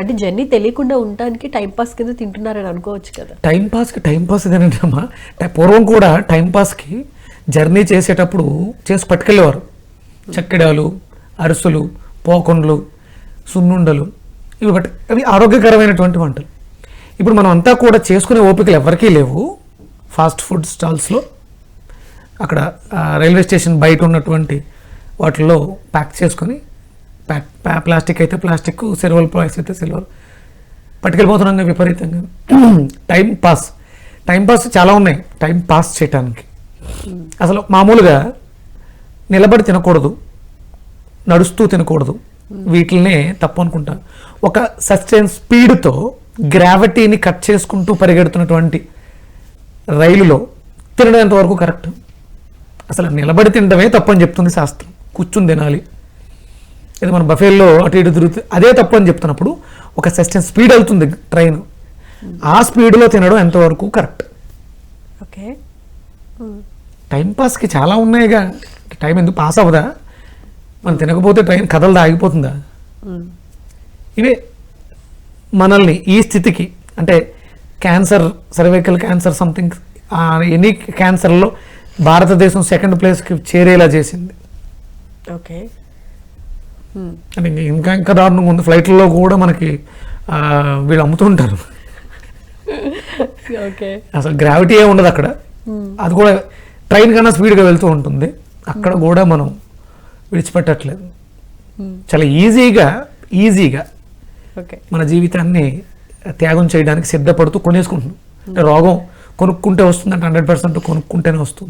అంటే జర్నీ తెలియకుండా ఉండడానికి టైం పాస్ కింద తింటున్నారని అనుకోవచ్చు కదా. టైం పాస్కి టైం పాస్ ఇదేనంటమ్మా పూర్వం కూడా టైం పాస్కి జర్నీ చేసేటప్పుడు చేసి పట్టుకెళ్ళేవారు. చక్కెడాలు అరిసెలు పోకొండలు సున్నుండలు ఇవి ఒకటి. అవి ఆరోగ్యకరమైనటువంటి వంటలు. ఇప్పుడు మనం అంతా కూడా చేసుకునే ఓపికలు ఎవరికీ లేవు. ఫాస్ట్ ఫుడ్ స్టాల్స్లో అక్కడ రైల్వే స్టేషన్ బయట ఉన్నటువంటి వాటిల్లో ప్యాక్ చేసుకొని ప్లాస్టిక్ అయితే ప్లాస్టిక్ సిల్వర్ ప్లాస్ అయితే సిల్వర్ పట్టుకెళ్ళిపోతున్నాం విపరీతంగా. టైం పాస్ టైం పాస్ చాలా ఉన్నాయి. టైం పాస్ చేయటానికి. అసలు మామూలుగా నిలబడి తినకూడదు. నడుస్తూ తినకూడదు. వీటిల్నే తప్పు అనుకుంటా. ఒక సస్టైన్ స్పీడ్తో గ్రావిటీని కట్ చేసుకుంటూ పరిగెడుతున్నటువంటి రైలులో తినడం ఎంతవరకు కరెక్ట్ అసలు నిలబడి తినడమే తప్పని చెప్తుంది శాస్త్రం. కూర్చుని తినాలి. ఇది మన బఫేల్లో అటు ఇటు తిరుగుతుంది అదే తప్పు అని చెప్తున్నప్పుడు ఒక సస్టైన్ స్పీడ్ వెళ్తుంది ట్రైన్. ఆ స్పీడ్లో తినడం ఎంతవరకు కరెక్ట్? ఓకే. టైం పాస్కి చాలా ఉన్నాయిగా. టైం ఎందుకు పాస్ అవ్వదా? మనం తినకపోతే ట్రైన్ కదలదా? ఆగిపోతుందా? ఇవే మనల్ని ఈ స్థితికి అంటే cancer cervical cancer something any క్యాన్సర్లో భారతదేశం సెకండ్ ప్లేస్కి చేరేలా చేసింది. ఓకే. అంటే ఇంక- ఇంకా దారుణంగా ఉంది. ఫ్లైట్లలో కూడా మనకి వీళ్ళు అమ్ముతుంటారు. ఓకే. అసలు గ్రావిటీ ఏ ఉండదు అక్కడ. అది కూడా ట్రైన్ కన్నా స్పీడ్గా వెళ్తూ ఉంటుంది. అక్కడ కూడా మనం విడిచిపెట్టట్లేదు. చాలా ఈజీగా ఈజీగా ఓకే. మన జీవితాన్ని త్యాగం చేయడానికి సిద్ధపడుతూ కొనేసుకుంటున్నాం. అంటే రోగం కొనుక్కుంటే వస్తుందంటే హండ్రెడ్ పర్సెంట్ కొనుక్కుంటేనే వస్తుంది.